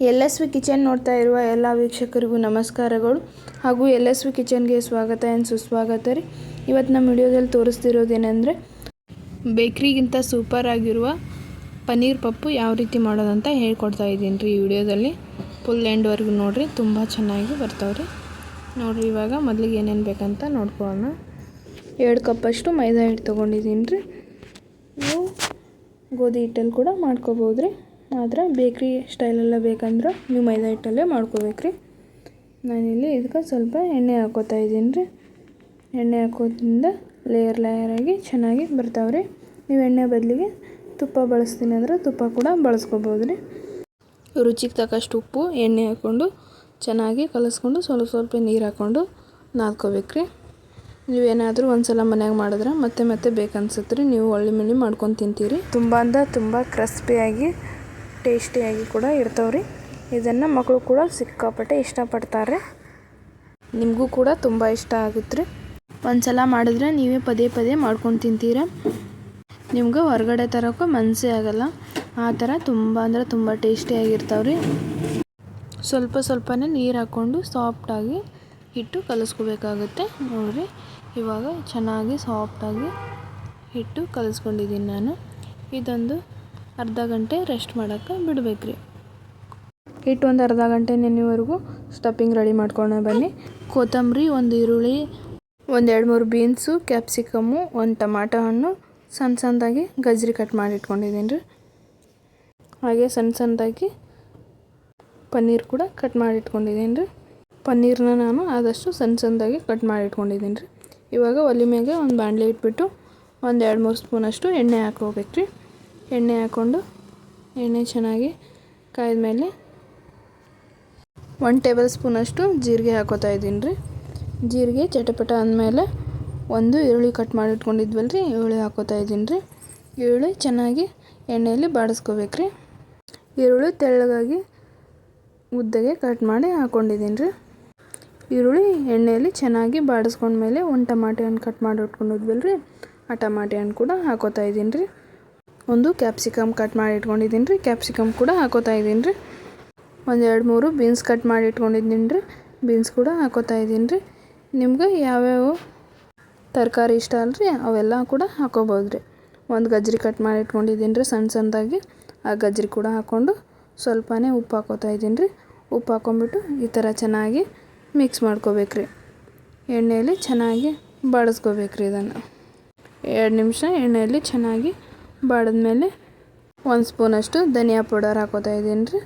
L S V kitchen ನೋಡ್ತಾ ಇರುವ ಎಲ್ಲ ವೀಕ್ಷಕರಿಗೂ ನಮಸ್ಕಾರಗಳು. ಹಾಗೂ ಎಲ್ ಎಸ್ ವಿ ಕಿಚನ್ಗೆ ಸ್ವಾಗತ ಆ್ಯಂಡ್ ಸುಸ್ವಾಗತ ರೀ. ಇವತ್ತು ನಮ್ಮ ವಿಡಿಯೋದಲ್ಲಿ ತೋರಿಸ್ತಿರೋದೇನೆಂದರೆ, ಬೇಕ್ರಿಗಿಂತ ಸೂಪರ್ ಆಗಿರುವ ಪನ್ನೀರ್ ಪಪ್ಪು ಯಾವ ರೀತಿ ಮಾಡೋದಂತ ಹೇಳ್ಕೊಡ್ತಾ ಇದ್ದೀನಿ ರೀ ಈ ವಿಡಿಯೋದಲ್ಲಿ. ಫುಲ್ ಎಂಡ್ವರೆಗೂ ನೋಡಿರಿ, ತುಂಬ ಚೆನ್ನಾಗಿ ಬರ್ತಾವ್ರಿ. ನೋಡಿರಿ, ಇವಾಗ ಮೊದಲಿಗೆ ಏನೇನು ಬೇಕಂತ ನೋಡ್ಕೊಳ್ಳೋಣ. ಎರಡು ಕಪ್ಪಷ್ಟು ಮೈದಾ ಹಿಟ್ಟು ತೊಗೊಂಡಿದ್ದೀನಿ ರೀ. ನೀವು ಗೋಧಿ ಹಿಟ್ಟಲ್ಲಿ ಕೂಡ ಮಾಡ್ಕೋಬೋದು ರೀ ಆದ್ರೆ ಬೇಕ್ರಿ ಸ್ಟೈಲೆಲ್ಲ ಬೇಕಂದ್ರೆ ನೀವು ಮೈದಾ ಹಿಟ್ಟಲ್ಲೇ ಮಾಡ್ಕೋಬೇಕ್ರಿ. ನಾನಿಲ್ಲಿ ಇದಕ್ಕೆ ಸ್ವಲ್ಪ ಎಣ್ಣೆ ಹಾಕೋತಾ ಇದ್ದೀನಿ ರೀ. ಎಣ್ಣೆ ಹಾಕೋದ್ರಿಂದ ಲೇಯರ್ ಲೇಯರಾಗಿ ಚೆನ್ನಾಗಿ ಬರ್ತಾವೆ ರೀ ನೀವು ಎಣ್ಣೆ ಬದಲಿಗೆ ತುಪ್ಪ ಬಳಸ್ತೀನಿ ಅಂದ್ರೆ ತುಪ್ಪ ಕೂಡ ಬಳಸ್ಕೋಬೋದು ರೀ. ರುಚಿಗೆ ತಕ್ಕಷ್ಟು ಉಪ್ಪು, ಎಣ್ಣೆ ಹಾಕ್ಕೊಂಡು ಚೆನ್ನಾಗಿ ಕಲಸ್ಕೊಂಡು ಸ್ವಲ್ಪ ಸ್ವಲ್ಪ ನೀರು ಹಾಕ್ಕೊಂಡು ನಾದ್ಕೋಬೇಕ್ರಿ. ನೀವೇನಾದರೂ ಒಂದು ಸಲ ಮನ್ಯಾಗ ಮಾಡಿದ್ರೆ ಮತ್ತೆ ಮತ್ತೆ ಬೇಕನ್ಸುತ್ತೆ ರೀ. ನೀವು ಒಳ್ಳೆ ಮಿಳ್ಳಿ ಮಾಡ್ಕೊಂಡು ತಿಂತೀರಿ. ತುಂಬ ಅಂದ ತುಂಬ ಕ್ರಿಸ್ಪಿಯಾಗಿ ಟೇಸ್ಟಿಯಾಗಿ ಕೂಡ ಇರ್ತಾವೆ ರೀ ಇದನ್ನು ಮಕ್ಕಳು ಕೂಡ ಸಿಕ್ಕಾಪಟ್ಟೆ ಇಷ್ಟಪಡ್ತಾರೆ. ನಿಮಗೂ ಕೂಡ ತುಂಬ ಇಷ್ಟ ಆಗುತ್ತೆ ರೀ ಒಂದು ಸಲ ಮಾಡಿದ್ರೆ ನೀವೇ ಪದೇ ಪದೇ ಮಾಡ್ಕೊಂಡು ತಿಂತೀರ? ನಿಮ್ಗೆ ಹೊರಗಡೆ ತರೋಕ್ಕೂ ಮನಸ್ಸೇ ಆಗಲ್ಲ. ಆ ಥರ ತುಂಬ ಅಂದರೆ ತುಂಬ ಟೇಸ್ಟಿಯಾಗಿರ್ತಾವೆ ರೀ ಸ್ವಲ್ಪ ಸ್ವಲ್ಪನೇ ನೀರು ಹಾಕ್ಕೊಂಡು ಸಾಫ್ಟಾಗಿ ಹಿಟ್ಟು ಕಲಿಸ್ಕೋಬೇಕಾಗುತ್ತೆ. ನೋಡಿರಿ, ಇವಾಗ ಚೆನ್ನಾಗಿ ಸಾಫ್ಟಾಗಿ ಹಿಟ್ಟು ಕಲಿಸ್ಕೊಂಡಿದ್ದೀನಿ ನಾನು. ಇದೊಂದು ಅರ್ಧ ಗಂಟೆ ರೆಸ್ಟ್ ಮಾಡೋಕ್ಕೆ ಬಿಡಬೇಕ್ರಿ. ಹಿಟ್ಟು ಒಂದು ಅರ್ಧ ಗಂಟೆ ನೆನೆವರೆಗೂ ಸ್ಟಫಿಂಗ್ ರೆಡಿ ಮಾಡ್ಕೊಂಡು ಬನ್ನಿ. ಕೊತ್ತಂಬರಿ ಒಂದು ಈರುಳ್ಳಿ ಒಂದು ಎರಡು ಮೂರು ಬೀನ್ಸು ಕ್ಯಾಪ್ಸಿಕಮ್ಮು ಒಂದು ಟಮಾಟೊ ಹಣ್ಣು ಸಣ್ಣ ಸಣ್ಣದಾಗಿ ಗಜ್ರಿ ಕಟ್ ಮಾಡಿ ಇಟ್ಕೊಂಡಿದ್ದೀನಿ ರೀ ಹಾಗೆ ಸಣ್ಣ ಸಣ್ಣದಾಗಿ ಪನ್ನೀರ್ ಕೂಡ ಕಟ್ ಮಾಡಿ ಇಟ್ಕೊಂಡಿದ್ದೀನಿ ರೀ ಪನ್ನೀರ್ನ ನಾನು ಆದಷ್ಟು ಸಣ್ಣ ಸಣ್ಣದಾಗಿ ಕಟ್ ಮಾಡಿ ಇಟ್ಕೊಂಡಿದ್ದೀನಿ ರೀ ಇವಾಗ ಒಲೆ ಮ್ಯಾಗೆ ಒಂದು ಬಾಣಲೆ ಇಟ್ಬಿಟ್ಟು ಒಂದು ಎರಡು ಮೂರು ಸ್ಪೂನಷ್ಟು ಎಣ್ಣೆ ಹಾಕೋಬೇಕು ರೀ ಎಣ್ಣೆ ಹಾಕ್ಕೊಂಡು, ಎಣ್ಣೆ ಚೆನ್ನಾಗಿ ಕಾಯ್ದ ಮೇಲೆ ಒನ್ ಟೇಬಲ್ ಸ್ಪೂನಷ್ಟು ಜೀರಿಗೆ ಹಾಕೋತಾ ಇದ್ದೀನಿ ರೀ. ಜೀರಿಗೆ ಚಟಪಟ ಅಂದಮೇಲೆ ಒಂದು ಈರುಳ್ಳಿ ಕಟ್ ಮಾಡಿ ಇಟ್ಕೊಂಡಿದ್ವಲ್ಲ ರೀ, ಈರುಳ್ಳಿ ಹಾಕೋತಾ ಇದ್ದೀನಿ ರೀ. ಈರುಳ್ಳಿ ಚೆನ್ನಾಗಿ ಎಣ್ಣೆಯಲ್ಲಿ ಬಾಡಿಸ್ಕೋಬೇಕು ರೀ. ಈರುಳ್ಳಿ ತೆಳ್ಳಗಾಗಿ ಉದ್ದಗೆ ಕಟ್ ಮಾಡಿ ಹಾಕ್ಕೊಂಡಿದ್ದೀನಿ ರೀ. ಈರುಳ್ಳಿ ಎಣ್ಣೆಯಲ್ಲಿ ಚೆನ್ನಾಗಿ ಬಾಡಿಸ್ಕೊಂಡ್ಮೇಲೆ ಒಂದು ಟಮಾಟೆ ಹಣ್ಣು ಕಟ್ ಮಾಡಿ ಇಟ್ಕೊಂಡಿದ್ವಲ್ಲ ರೀ, ಆ ಟಮಾಟೆ ಹಣ್ಣು ಕೂಡ ಹಾಕೋತಾ ಇದ್ದೀನಿ ರೀ. ಒಂದು ಕ್ಯಾಪ್ಸಿಕಮ್ ಕಟ್ ಮಾಡಿ ಇಟ್ಕೊಂಡಿದ್ದೀನಿ ರೀ. ಕ್ಯಾಪ್ಸಿಕಮ್ ಕೂಡ ಹಾಕೋತಾ ಇದ್ದೀನಿ ರೀ. ಒಂದು ಎರಡು ಮೂರು ಬೀನ್ಸ್ ಕಟ್ ಮಾಡಿ ಇಟ್ಕೊಂಡಿದ್ದೀನಿ ರೀ. ಬೀನ್ಸ್ ಕೂಡ ಹಾಕೋತಾ ಇದ್ದೀನಿ ರೀ. ನಿಮ್ಗೆ ಯಾವ್ಯಾವ ತರಕಾರಿ ಇಷ್ಟ ಅಲ್ರಿ? ಅವೆಲ್ಲ ಕೂಡ ಹಾಕೋಬೋದು ರೀ. ಒಂದು ಗಜ್ಜರಿ ಕಟ್ ಮಾಡಿ ಇಟ್ಕೊಂಡಿದ್ದೀನಿ ರೀ ಸಣ್ಣ ಸಣ್ಣದಾಗಿ ಆ ಗಜ್ರಿ ಕೂಡ ಹಾಕ್ಕೊಂಡು ಸ್ವಲ್ಪನೇ ಉಪ್ಪು ಹಾಕೋತಾ ಇದ್ದೀನಿ ರೀ. ಉಪ್ಪು ಹಾಕ್ಕೊಂಬಿಟ್ಟು ಈ ಥರ ಚೆನ್ನಾಗಿ ಮಿಕ್ಸ್ ಮಾಡ್ಕೋಬೇಕ್ರಿ ಎಣ್ಣೆಯಲ್ಲಿ ಚೆನ್ನಾಗಿ ಬಾಡಿಸ್ಕೋಬೇಕ್ರಿ ಇದನ್ನು. ಎರಡು ನಿಮಿಷ ಎಣ್ಣೆಯಲ್ಲಿ ಚೆನ್ನಾಗಿ ಬಾಡಿದ್ಮೇಲೆ ಒಂದು ಸ್ಪೂನಷ್ಟು ಧನಿಯಾ ಪೌಡರ್ ಹಾಕೋತಾ ಇದ್ದೀನಿ ರೀ.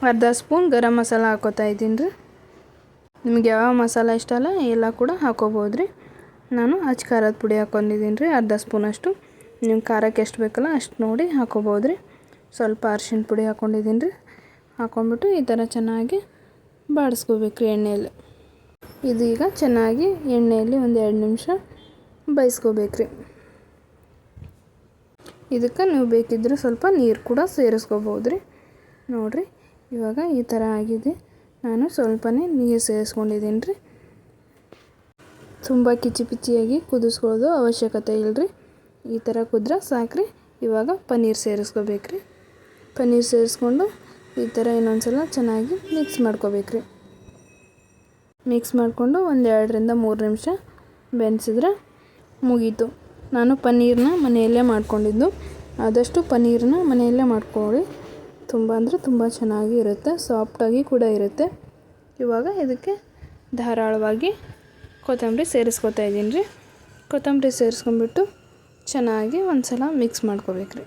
ಅರ್ಧ ಸ್ಪೂನ್ ಗರಂ ಮಸಾಲ ಹಾಕೋತಾ ಇದ್ದೀನಿ ರೀ. ನಿಮ್ಗೆ ಯಾವ ಮಸಾಲ ಇಷ್ಟ ಅಲ್ಲ, ಎಲ್ಲ ಕೂಡ ಹಾಕೋಬೋದು ರೀ. ನಾನು ಅಚ್ಚ ಖಾರದ ಪುಡಿ ಹಾಕೊಂಡಿದ್ದೀನಿ ರೀ, ಅರ್ಧ ಸ್ಪೂನಷ್ಟು. ನಿಮ್ಮ ಖಾರಕ್ಕೆ ಎಷ್ಟು ಬೇಕಲ್ಲ ಅಷ್ಟು ನೋಡಿ ಹಾಕೋಬೋದು ರೀ. ಸ್ವಲ್ಪ ಅರ್ಶಿನ ಪುಡಿ ಹಾಕ್ಕೊಂಡಿದ್ದೀನಿ ರೀ. ಹಾಕೊಂಡ್ಬಿಟ್ಟು ಈ ಥರ ಚೆನ್ನಾಗಿ ಬಾಡಿಸ್ಕೋಬೇಕು ರೀ ಎಣ್ಣೆಯಲ್ಲಿ ಇದು ಈಗ ಚೆನ್ನಾಗಿ ಎಣ್ಣೆಯಲ್ಲಿ ಒಂದು ಎರಡು ನಿಮಿಷ ಬೈಸ್ಕೊಬೇಕು ರೀ. ಇದಕ್ಕೆ ನೀವು ಬೇಕಿದ್ದರೆ ಸ್ವಲ್ಪ ನೀರು ಕೂಡ ಸೇರಿಸ್ಕೋಬೋದು ರೀ ನೋಡಿರಿ, ಇವಾಗ ಈ ಥರ ಆಗಿದೆ. ನಾನು ಸ್ವಲ್ಪನೇ ನೀರು ಸೇರಿಸ್ಕೊಂಡಿದ್ದೀನಿ ರೀ ತುಂಬ ಕಿಚಿ ಪಿಚಿಯಾಗಿ ಕುದಿಸ್ಕೊಳ್ಳೋದು ಅವಶ್ಯಕತೆ ಇಲ್ಲರಿ ಈ ಥರ ಕುದ್ರೆ ಸಾಕ್ರಿ. ಇವಾಗ ಪನ್ನೀರ್ ಸೇರಿಸ್ಕೋಬೇಕು ರೀ ಪನ್ನೀರ್ ಸೇರಿಸ್ಕೊಂಡು ಈ ಥರ ಇನ್ನೊಂದು ಸಲ ಚೆನ್ನಾಗಿ ಮಿಕ್ಸ್ ಮಾಡ್ಕೋಬೇಕ್ರಿ. ಮಿಕ್ಸ್ ಮಾಡಿಕೊಂಡು ಒಂದು ಎರಡರಿಂದ ಮೂರು ನಿಮಿಷ ಬೆನ್ಸಿದ್ರೆ ಮುಗೀತು. ನಾನು ಪನ್ನೀರನ್ನ ಮನೆಯಲ್ಲೇ ಮಾಡ್ಕೊಂಡಿದ್ದು. ಆದಷ್ಟು ಪನ್ನೀರನ್ನ ಮನೆಯಲ್ಲೇ ಮಾಡ್ಕೊಳ್ಳಿ. ತುಂಬ ಅಂದರೆ ತುಂಬ ಚೆನ್ನಾಗಿ ಇರುತ್ತೆ ಸಾಫ್ಟಾಗಿ ಕೂಡ ಇರುತ್ತೆ. ಇವಾಗ ಇದಕ್ಕೆ ಧಾರಾಳವಾಗಿ ಕೊತ್ತಂಬರಿ ಸೇರಿಸ್ಕೊತಾ ಇದ್ದೀನಿ ರೀ. ಕೊತ್ತಂಬರಿ ಸೇರಿಸ್ಕೊಂಡ್ಬಿಟ್ಟು ಚೆನ್ನಾಗಿ ಒಂದು ಸಲ ಮಿಕ್ಸ್ ಮಾಡ್ಕೋಬೇಕ್ರಿ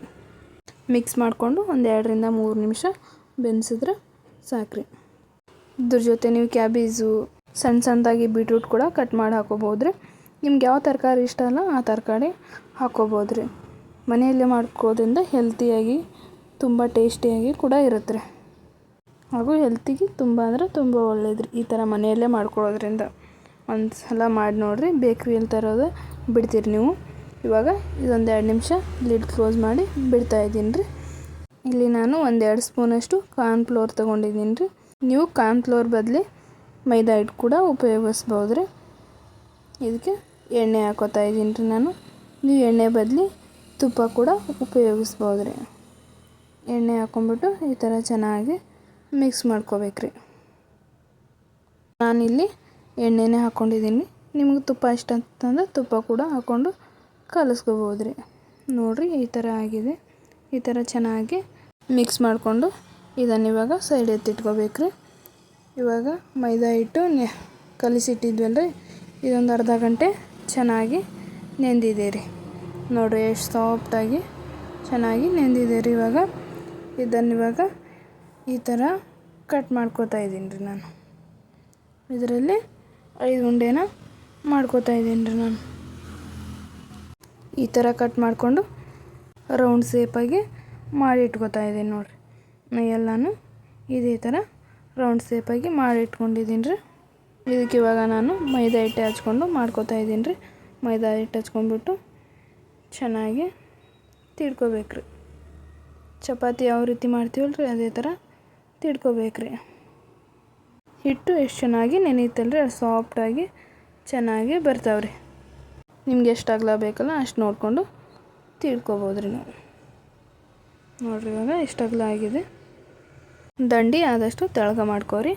ಮಿಕ್ಸ್ ಮಾಡಿಕೊಂಡು ಒಂದು ಎರಡರಿಂದ ಮೂರು ನಿಮಿಷ ಬೆನ್ಸಿದ್ರೆ ಸಾಕ್ರಿ. ಇದ್ರ ಜೊತೆ ನೀವು ಕ್ಯಾಬೇಜು ಸಣ್ಣ ಸಣ್ಣದಾಗಿ ಬೀಟ್ರೂಟ್ ಕೂಡ ಕಟ್ ಮಾಡಿ ಹಾಕೋಬೋದು ರೀ ನಿಮ್ಗೆ ಯಾವ ತರಕಾರಿ ಇಷ್ಟ ಅಲ್ಲ ಆ ತರಕಾರಿ ಹಾಕೋಬೋದು ರೀ. ಮನೆಯಲ್ಲೇ ಮಾಡ್ಕೋದ್ರಿಂದ ಹೆಲ್ತಿಯಾಗಿ ತುಂಬ ಟೇಸ್ಟಿಯಾಗಿ ಕೂಡ ಇರುತ್ತೆ ರೀ. ಹಾಗೂ ಹೆಲ್ತಿಗೆ ತುಂಬ ಅಂದರೆ ತುಂಬ ಒಳ್ಳೇದು ರೀ ಈ ಥರ ಮನೆಯಲ್ಲೇ ಮಾಡ್ಕೊಳ್ಳೋದ್ರಿಂದ ಒಂದು ಸಲ ಮಾಡಿ ನೋಡಿರಿ ಬೇಕ್ರಿಯಲ್ಲಿ ತರೋದು ಬಿಡ್ತೀರಿ ನೀವು. ಇವಾಗ ಇದೊಂದು ಎರಡು ನಿಮಿಷ ಲಿಡ್ ಕ್ಲೋಸ್ ಮಾಡಿ ಬಿಡ್ತಾ ಇದ್ದೀನಿ ರೀ. ಇಲ್ಲಿ ನಾನು ಒಂದೆರಡು ಸ್ಪೂನಷ್ಟು ಕಾರ್ನ್ ಫ್ಲೋರ್ ತೊಗೊಂಡಿದ್ದೀನಿ ರೀ. ನೀವು ಕಾರ್ನ್ ಫ್ಲೋರ್ ಬದಲಿ ಮೈದಾ ಹಿಟ್ಟು ಕೂಡ ಉಪಯೋಗಿಸ್ಬೋದು ರೀ. ಇದಕ್ಕೆ ಎಣ್ಣೆ ಹಾಕೋತಾ ಇದ್ದೀನಿ ರೀ ನಾನು. ನೀವು ಎಣ್ಣೆ ಬದಲಿ ತುಪ್ಪ ಕೂಡ ಉಪಯೋಗಿಸ್ಬೋದು ರೀ ಎಣ್ಣೆ ಹಾಕ್ಕೊಂಬಿಟ್ಟು ಈ ಥರ ಚೆನ್ನಾಗಿ ಮಿಕ್ಸ್ ಮಾಡ್ಕೋಬೇಕ್ರಿ. ನಾನಿಲ್ಲಿ ಎಣ್ಣೆನೇ ಹಾಕ್ಕೊಂಡಿದ್ದೀನಿ ನಿಮಗೆ ತುಪ್ಪ ಇಷ್ಟ ಅಂತಂದ್ರೆ ತುಪ್ಪ ಕೂಡ ಹಾಕ್ಕೊಂಡು ಕಲಿಸ್ಕೋಬೋದು ರೀ ನೋಡಿರಿ ಈ ಥರ ಆಗಿದೆ. ಈ ಥರ ಚೆನ್ನಾಗಿ ಮಿಕ್ಸ್ ಮಾಡಿಕೊಂಡು ಇದನ್ನು ಇವಾಗ ಸೈಡ್ ಎತ್ತಿಟ್ಕೋಬೇಕ್ರಿ ಇವಾಗ ಮೈದಾ ಹಿಟ್ಟು ಕಲಿಸಿಟ್ಟಿದ್ವಲ್ಲ ರೀ ಇದೊಂದು ಅರ್ಧ ಗಂಟೆ ಚೆನ್ನಾಗಿ ನೆಂದಿದೆ ರೀ ನೋಡಿರಿ ಎಷ್ಟು ಸಾಫ್ಟಾಗಿ ಚೆನ್ನಾಗಿ ನೆಂದಿದೆ ರೀ ಇವಾಗ. ಇದನ್ನು ಇವಾಗ ಈ ಥರ ಕಟ್ ಮಾಡ್ಕೋತಾ ಇದ್ದೀನಿ ರೀ ನಾನು. ಇದರಲ್ಲಿ ಐದು ಉಂಡೆನ ಮಾಡ್ಕೋತಾ ಇದ್ದೀನಿ ರೀ ನಾನು. ಈ ಥರ ಕಟ್ ಮಾಡಿಕೊಂಡು ರೌಂಡ್ ಸೇಪಾಗಿ ಮಾಡಿ ಇಟ್ಕೋತಾ ಇದ್ದೀನಿ ನೋಡಿರಿ. ಎಲ್ಲನೂ ಇದೇ ಥರ ರೌಂಡ್ ಸೇಪಾಗಿ ಮಾಡಿ ಇಟ್ಕೊಂಡಿದ್ದೀನಿ ರೀ. ಇದಕ್ಕೆ ಇವಾಗ ನಾನು ಮೈದಾ ಹಿಟ್ಟೆ ಹಚ್ಕೊಂಡು ಮಾಡ್ಕೋತಾ ಇದ್ದೀನಿ ರೀ. ಮೈದಾ ಹಿಟ್ಟು ಹಚ್ಕೊಂಡ್ಬಿಟ್ಟು ಚೆನ್ನಾಗಿ ತಿಡ್ಕೋಬೇಕ್ರಿ ಚಪಾತಿ ಯಾವ ರೀತಿ ಮಾಡ್ತೀವಲ್ಲ ರೀ, ಅದೇ ಥರ ತಿಡ್ಕೋಬೇಕ್ರಿ ಹಿಟ್ಟು ಎಷ್ಟು ಚೆನ್ನಾಗಿ ನೆನೆಯುತ್ತಲ್ಲ ರೀ ಅದು ಸಾಫ್ಟಾಗಿ ಚೆನ್ನಾಗಿ ಬರ್ತಾವೆ ರೀ. ನಿಮ್ಗೆ ಎಷ್ಟು ಅಗಲ ಬೇಕಲ್ಲ ಅಷ್ಟು ನೋಡಿಕೊಂಡು ತಿಳ್ಕೊಬೋದು ರೀ ನಾವು. ನೋಡಿರಿ ಇವಾಗ ಎಷ್ಟು ಅಗಲ ಆಗಿದೆ. ದಂಡಿ ಆದಷ್ಟು ತೆಳಗೆ ಮಾಡ್ಕೋರಿ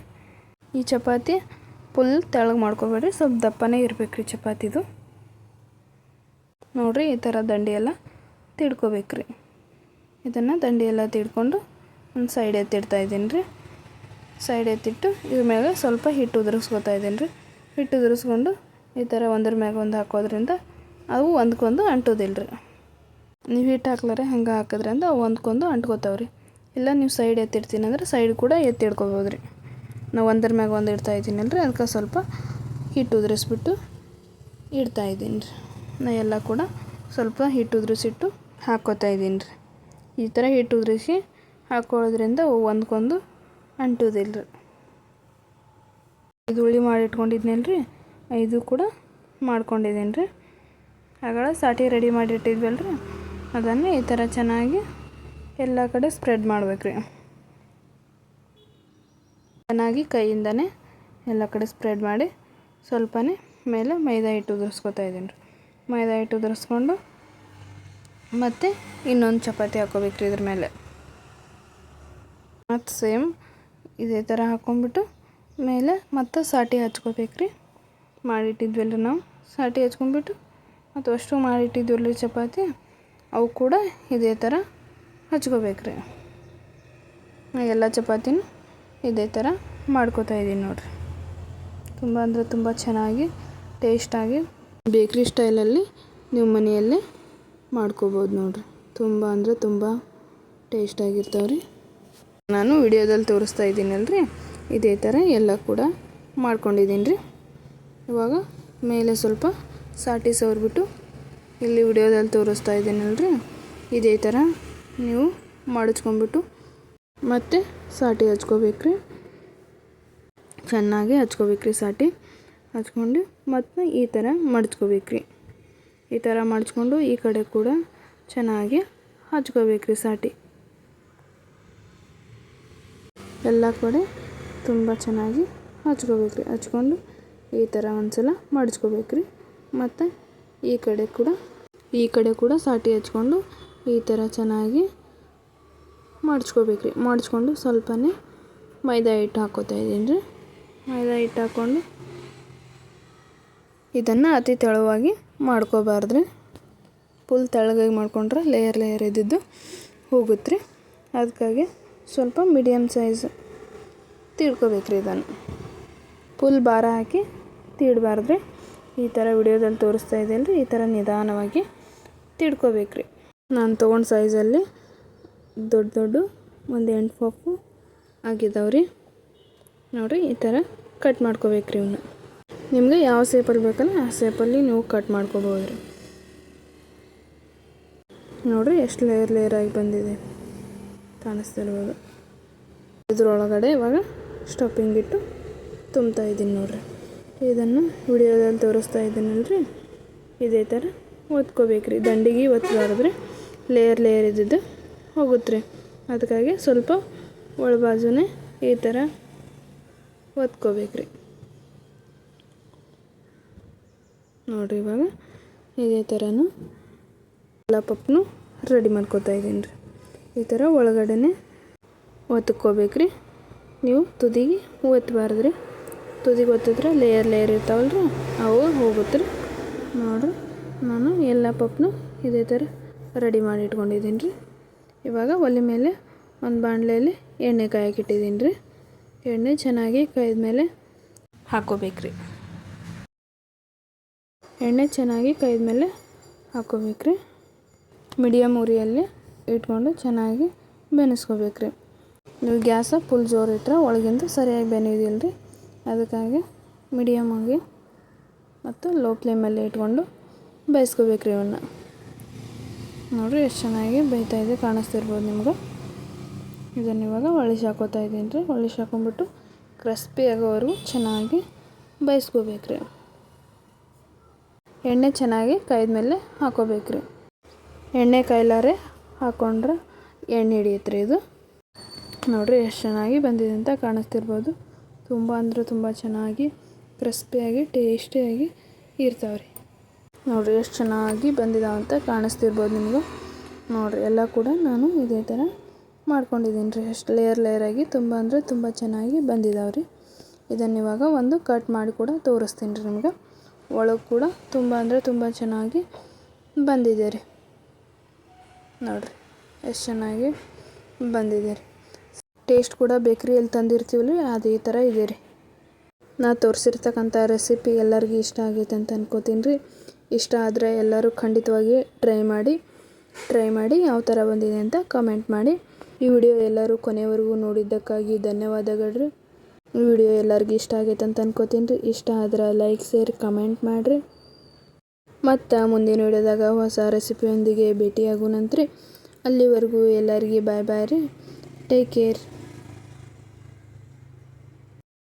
ಈ ಚಪಾತಿ ಫುಲ್ ತೆಳಗೆ ಮಾಡ್ಕೊಬೇಡ್ರಿ. ಸ್ವಲ್ಪ ದಪ್ಪನೇ ಇರಬೇಕು ರೀ ಚಪಾತಿದು. ನೋಡಿರಿ ಈ ಥರ ದಂಡೆಲ್ಲ ತಿಡ್ಕೋಬೇಕು ರೀ. ಇದನ್ನು ದಂಡಿಯೆಲ್ಲ ತಿಡ್ಕೊಂಡು ಒಂದು ಸೈಡ್ ಎತ್ತಿಡ್ತಾ ಇದ್ದೀನಿ ರೀ. ಸೈಡ್ ಎತ್ತಿಟ್ಟು ಇದ್ರ ಮ್ಯಾಗ ಸ್ವಲ್ಪ ಹಿಟ್ಟು ಉದುರಿಸ್ಕೊತಾ ಇದ್ದೀನಿ ರೀ. ಹಿಟ್ಟು ಉದುರಿಸ್ಕೊಂಡು ಈ ಥರ ಒಂದ್ರ ಮ್ಯಾಗ ಒಂದು ಹಾಕೋದ್ರಿಂದ ಅವು ಒಂದ್ಕೊಂದು ಅಂಟೋದಿಲ್ಲ ರೀ. ನೀವು ಹಿಟ್ಟು ಹಾಕ್ಲಾರೆ ಹಂಗೆ ಹಾಕಿದ್ರಿಂದ ಅವು ಒಂದ್ಕೊಂದು ಅಂಟ್ಕೋತಾವ್ರಿ ಇಲ್ಲ ನೀವು ಸೈಡ್ ಎತ್ತಿಡ್ತೀನಿ ಅಂದ್ರೆ ಸೈಡ್ ಕೂಡ ಎತ್ತಿಡ್ಕೋಬೋದು ರೀ. ನಾವು ಒಂದರ ಮ್ಯಾಗ ಒಂದು ಇಡ್ತಾ ಇದ್ದೀನಲ್ಲ ರೀ ಅದಕ್ಕೆ ಸ್ವಲ್ಪ ಹಿಟ್ಟು ಉದುರಿಸ್ಬಿಟ್ಟು ಇಡ್ತಾ ಇದ್ದೀನಿ ರೀ ನಾ ಎಲ್ಲ ಕೂಡ ಸ್ವಲ್ಪ ಹಿಟ್ಟು ಉದುರಿಸಿಟ್ಟು ಹಾಕ್ಕೋತಾ ಇದ್ದೀನಿ ರೀ ಈ ಥರ ಹಿಟ್ಟು ಉದುರಿಸಿ ಹಾಕ್ಕೊಳ್ಳೋದ್ರಿಂದ ಒಂದ್ಕೊಂದು ಅಂಟೋದಿಲ್ಲ ರೀ ಇದು ಹುಳಿ ಮಾಡಿ ಇಟ್ಕೊಂಡಿದ್ನಲ್ಲ ರೀ ಇದು ಕೂಡ ಮಾಡ್ಕೊಂಡಿದ್ದೀನಿ ರೀ ಆಗಳ ಸಾಟಿ ರೆಡಿ ಮಾಡಿ ಇಟ್ಟಿದ್ವಲ್ಲ ರೀ ಅದನ್ನು ಈ ಥರ ಚೆನ್ನಾಗಿ ಎಲ್ಲ ಕಡೆ ಸ್ಪ್ರೆಡ್ ಮಾಡ್ಬೇಕು ರೀ ಚೆನ್ನಾಗಿ ಕೈಯಿಂದನೇ ಎಲ್ಲ ಕಡೆ ಸ್ಪ್ರೆಡ್ ಮಾಡಿ ಸ್ವಲ್ಪನೇ ಮೇಲೆ ಮೈದಾ ಹಿಟ್ಟು ಉದುರಿಸ್ಕೊತಾ ಇದ್ದೀನಿ ರೀ. ಮೈದಾ ಹಿಟ್ಟು ಉದುರಿಸ್ಕೊಂಡು ಮತ್ತು ಇನ್ನೊಂದು ಚಪಾತಿ ಹಾಕೋಬೇಕು ರೀ ಇದ್ರ ಮೇಲೆ. ಮತ್ತು ಸೇಮ್ ಇದೇ ಥರ ಹಾಕ್ಕೊಂಬಿಟ್ಟು ಮೇಲೆ ಮತ್ತು ಸಾಟಿ ಹಚ್ಕೋಬೇಕು ರೀ ಮಾಡಿಟ್ಟಿದ್ವಲ್ಲ ನಾವು. ಸಾಟಿ ಹಚ್ಕೊಂಡ್ಬಿಟ್ಟು ಮತ್ತು ಅಷ್ಟು ಮಾಡಿಟ್ಟಿದ್ವಲ್ಲ ರೀ ಚಪಾತಿ, ಅವು ಕೂಡ ಇದೇ ಥರ ಹಚ್ಕೋಬೇಕು ರೀ ಎಲ್ಲ ಚಪಾತಿನೂ ಇದೇ ಥರ ಮಾಡ್ಕೋತಾ ಇದ್ದೀನಿ ನೋಡಿರಿ. ತುಂಬ ಅಂದರೆ ತುಂಬ ಚೆನ್ನಾಗಿ, ಟೇಸ್ಟಾಗಿ, ಬೇಕ್ರಿ ಸ್ಟೈಲಲ್ಲಿ ನೀವು ಮನೆಯಲ್ಲೇ ಮಾಡ್ಕೋಬೋದು ನೋಡಿರಿ. ತುಂಬ ಅಂದರೆ ತುಂಬ ಟೇಸ್ಟಾಗಿರ್ತಾವೆ ರೀ ನಾನು ವಿಡಿಯೋದಲ್ಲಿ ತೋರಿಸ್ತಾ ಇದ್ದೀನಲ್ಲ ರೀ ಇದೇ ಥರ ಎಲ್ಲ ಕೂಡ ಮಾಡ್ಕೊಂಡಿದ್ದೀನಿ ರೀ ಇವಾಗ ಮೇಲೆ ಸ್ವಲ್ಪ ಸಾಟಿ ಸವರ್ಬಿಟ್ಟು ಇಲ್ಲಿ ವಿಡಿಯೋದಲ್ಲಿ ತೋರಿಸ್ತಾ ಇದ್ದೀನಲ್ರಿ. ಇದೇ ಥರ ನೀವು ಮಡಚ್ಕೊಂಬಿಟ್ಟು ಮತ್ತು ಸಾಟಿ ಹಚ್ಕೋಬೇಕು ರೀ ಚೆನ್ನಾಗಿ ಹಚ್ಕೋಬೇಕು ರೀ ಸಾಟಿ. ಹಚ್ಕೊಂಡು ಮತ್ತು ಈ ಥರ ಮಡ್ಚ್ಕೋಬೇಕು ರೀ ಈ ಥರ ಮಡ್ಚ್ಕೊಂಡು ಈ ಕಡೆ ಕೂಡ ಚೆನ್ನಾಗಿ ಹಚ್ಕೋಬೇಕು ರೀ ಸಾಟಿ. ಎಲ್ಲ ಕಡೆ ತುಂಬ ಚೆನ್ನಾಗಿ ಹಚ್ಕೋಬೇಕು ರೀ ಹಚ್ಕೊಂಡು ಈ ಥರ ಒಂದ್ಸಲ ರೀ ಮತ್ತು ಈ ಕಡೆ ಕೂಡ, ಈ ಕಡೆ ಕೂಡ ಸಾಟಿ ಹಚ್ಕೊಂಡು ಈ ಥರ ಚೆನ್ನಾಗಿ ಮಡ್ಚ್ಕೋಬೇಕು ರೀ ಮಡ್ಚ್ಕೊಂಡು ಸ್ವಲ್ಪನೇ ಮೈದಾ ಹಿಟ್ಟು ಹಾಕೋತಾ ಇದ್ದೀನಿ ರೀ. ಮೈದಾ ಹಿಟ್ಟು ಹಾಕ್ಕೊಂಡು ಇದನ್ನು ಅತಿ ತೆಳುವಾಗಿ ಮಾಡ್ಕೋಬಾರ್ದು ರೀ. ಫುಲ್ ತೆಳಗಾಗಿ ಮಾಡ್ಕೊಂಡ್ರೆ ಲೇಯರ್ ಲೇಯರ್ ಇದ್ದಿದ್ದು ಹೋಗುತ್ತೆ ರೀ ಅದಕ್ಕಾಗಿ ಸ್ವಲ್ಪ ಮೀಡಿಯಮ್ ಸೈಜ್ ತೀಡ್ಕೋಬೇಕು ರೀ ಇದನ್ನು. ಫುಲ್ ಭಾರ ಹಾಕಿ ತೀಡಬಾರ್ದು ರೀ. ಈ ಥರ ವಿಡಿಯೋದಲ್ಲಿ ತೋರಿಸ್ತಾ ಇದ್ದೀನಿ ರೀ. ಈ ಥರ ನಿಧಾನವಾಗಿ ತಿಡ್ಕೋಬೇಕು ರೀ ನಾನು ತೊಗೊಂಡು ಸೈಜಲ್ಲಿ ದೊಡ್ಡ ದೊಡ್ಡ ಒಂದು ಎಂಟು ಪಾಪು ಆಗಿದ್ದಾವೆ ರೀ ನೋಡಿರಿ ಈ ಥರ ಕಟ್ ಮಾಡ್ಕೋಬೇಕು ರೀ ಇವನ್ನ ನಿಮಗೆ ಯಾವ ಸೇಪಲ್ಲಿ ಬೇಕಲ್ಲ ಆ ಸೇಪಲ್ಲಿ ನೀವು ಕಟ್ ಮಾಡ್ಕೋಬೋದು ರೀ ನೋಡಿರಿ ಎಷ್ಟು ಲೇಯರ್ ಲೇಯರ್ ಆಗಿ ಬಂದಿದೆ ಕಾಣಿಸ್ತಿರ್ಬೋದು. ಇದ್ರೊಳಗಡೆ ಇವಾಗ ಸ್ಟಫಿಂಗ್ ಇಟ್ಟು ತುಂಬ್ತಾ ಇದ್ದೀನಿ ನೋಡಿರಿ. ಇದನ್ನು ವಿಡಿಯೋದಲ್ಲಿ ತೋರಿಸ್ತಾ ಇದ್ದೀನಲ್ರಿ. ಇದೇ ಥರ ಒತ್ಕೋಬೇಕ್ರಿ. ದಂಡಿಗೆ ಒತ್ತಬಾರ್ದ್ರಿ ಲೇಯರ್ ಲೇಯರ್ ಇದ್ದಿದ್ದು. ಹೋಗುತ್ತೆ ಅದಕ್ಕಾಗಿ ಸ್ವಲ್ಪ ಒಳಬಾಜುನೇ ಈ ಥರ ಒತ್ಕೋಬೇಕ್ರಿ. ನೋಡಿರಿ ಇವಾಗ ಇದೇ ಥರನೂ ಎಲ್ಲ ಪಪ್ನು ರೆಡಿ ಮಾಡ್ಕೋತಾ ಇದ್ದೀನಿ ರೀ. ಈ ಥರ ಒಳಗಡೆ ಒತ್ಕೋಬೇಕ್ರಿ. ನೀವು ತುದಿಗೆ ಒತ್ತಬಾರ್ದು ರೀ ತುದಿಗೆ ಒತ್ತಿದ್ರೆ ಲೇಯರ್ ಲೇಯರ್ ಇರ್ತಾವಲ್ಲ ರೀ ಅವು ಹೋಗುತ್ತೆ ರೀ. ನೋಡಿರಿ, ನಾನು ಎಲ್ಲ ಪಪ್ನು ಇದೇ ಥರ ರೆಡಿ ಮಾಡಿ ಇಟ್ಕೊಂಡಿದ್ದೀನಿ ರೀ. ಇವಾಗ ಒಲೆ ಮೇಲೆ ಒಂದು ಬಾಣಲೆಯಲ್ಲಿ ಎಣ್ಣೆ ಕಾಯಕ್ಕಿಟ್ಟಿದ್ದೀನಿ ರೀ. ಎಣ್ಣೆ ಚೆನ್ನಾಗಿ ಕಾಯ್ದ ಮೇಲೆ ಹಾಕೋಬೇಕ್ರಿ. ಎಣ್ಣೆ ಚೆನ್ನಾಗಿ ಕಾಯ್ದ ಮೇಲೆ ಹಾಕೋಬೇಕ್ರಿ. ಮೀಡಿಯಮ್ ಉರಿಯಲ್ಲಿ ಇಟ್ಕೊಂಡು ಚೆನ್ನಾಗಿ ಬೆನೆಸ್ಕೋಬೇಕ್ರಿ. ನೀವು ಗ್ಯಾಸ ಫುಲ್ ಜೋರು ಇಟ್ಟರೆ ಒಳಗಿಂದ ಸರಿಯಾಗಿ ಬೆನೆಯೋದಿಲ್ಲ ರೀ. ಅದಕ್ಕಾಗಿ ಮೀಡಿಯಮ್ ಆಗಿ ಮತ್ತು ಲೋ ಫ್ಲೇಮಲ್ಲಿ ಇಟ್ಕೊಂಡು ಬೇಯಿಸ್ಕೋಬೇಕ್ರಿ ಇವನ್ನ ನೋಡಿರಿ, ಎಷ್ಟು ಚೆನ್ನಾಗಿ ಬೇಯ್ತಾ ಇದೆ, ಕಾಣಿಸ್ತಿರ್ಬೋದು ನಿಮ್ಗೆ. ಇದನ್ನು ಇವಾಗ ಒಳಿಸಿ ಹಾಕೋತಾ ಇದ್ದೀನಿ ರೀ. ಒಳಿಸಿ ಹಾಕೊಂಡ್ಬಿಟ್ಟು ಕ್ರಿಸ್ಪಿ ಆಗೋವರೆಗೂ ಚೆನ್ನಾಗಿ ಬೇಯಿಸ್ಕೋಬೇಕ್ರಿ ಎಣ್ಣೆ ಚೆನ್ನಾಗಿ ಕಾಯ್ದ ಮೇಲೆ ಹಾಕೋಬೇಕು ರೀ ಎಣ್ಣೆ ಕಾಯ್ಲಾರೆ ಹಾಕ್ಕೊಂಡ್ರೆ ಎಣ್ಣೆ ಹಿಡಿಯುತ್ತೆ ರೀ ಇದು. ನೋಡಿರಿ, ಎಷ್ಟು ಚೆನ್ನಾಗಿ ಬಂದಿದೆ ಅಂತ ಕಾಣಿಸ್ತಿರ್ಬೋದು. ತುಂಬ ಅಂದರೆ ತುಂಬ ಚೆನ್ನಾಗಿ ಕ್ರಿಸ್ಪಿಯಾಗಿ ಟೇಸ್ಟಿಯಾಗಿ ಇರ್ತಾವೆ ರೀ ನೋಡಿರಿ, ಎಷ್ಟು ಚೆನ್ನಾಗಿ ಬಂದಿದಾವೆ ಅಂತ ಕಾಣಿಸ್ತಿರ್ಬೋದು ನಿಮ್ಗೆ. ನೋಡಿರಿ, ಎಲ್ಲ ಕೂಡ ನಾನು ಇದೇ ಥರ ಮಾಡ್ಕೊಂಡಿದ್ದೀನಿ ರೀ ಎಷ್ಟು ಲೇಯರ್ ಲೇಯರಾಗಿ ತುಂಬ ಅಂದರೆ ತುಂಬ ಚೆನ್ನಾಗಿ ಬಂದಿದ್ದಾವೆ ರೀ ಇದನ್ನು ಇವಾಗ ಒಂದು ಕಟ್ ಮಾಡಿ ಕೂಡ ತೋರಿಸ್ತೀನಿ ರೀ ನಿಮ್ಗೆ. ಒಳಗೆ ಕೂಡ ತುಂಬ ಅಂದರೆ ತುಂಬ ಚೆನ್ನಾಗಿ ಬಂದಿದೆ ರೀ ನೋಡಿರಿ, ಎಷ್ಟು ಚೆನ್ನಾಗಿ ಬಂದಿದೆ ರೀ ಟೇಸ್ಟ್ ಕೂಡ ಬೇಕ್ರಿಯಲ್ಲಿ ತಂದಿರ್ತೀವಲ್ಲ ಅದೇ ಥರ ಇದೆ ರೀ ನಾ ತೋರಿಸಿರ್ತಕ್ಕಂಥ ರೆಸಿಪಿ ಎಲ್ಲರಿಗೂ ಇಷ್ಟ ಆಗೈತೆ ಅಂತ ಅನ್ಕೋತೀನಿ ರೀ ಇಷ್ಟ ಆದರೆ ಎಲ್ಲರೂ ಖಂಡಿತವಾಗಿ ಟ್ರೈ ಮಾಡಿ ಟ್ರೈ ಮಾಡಿ ಯಾವ ಥರ ಬಂದಿದೆ ಅಂತ ಕಮೆಂಟ್ ಮಾಡಿ. ಈ ವಿಡಿಯೋ ಎಲ್ಲರೂ ಕೊನೆವರೆಗೂ ನೋಡಿದ್ದಕ್ಕಾಗಿ ಧನ್ಯವಾದಗಳು ಈ ವಿಡಿಯೋ ಎಲ್ಲರಿಗೂ ಇಷ್ಟ ಆಗೈತೆ ಅಂತ ಅನ್ಕೋತೀನಿ ರೀ. ಇಷ್ಟ ಆದ್ರೆ ಲೈಕ್ ಶೇರ್ ಕಮೆಂಟ್ ಮಾಡಿರಿ. ಮತ್ತು ಮುಂದಿನ ವಿಡಿಯೋದಾಗ ಹೊಸ ರೆಸಿಪಿಯೊಂದಿಗೆ ಭೇಟಿಯಾಗೋಣಂತ್ರಿ. ಅಲ್ಲಿವರೆಗೂ ಎಲ್ಲರಿಗೆ ಬಾಯ್ ಬಾಯ್ ರೀ. Take care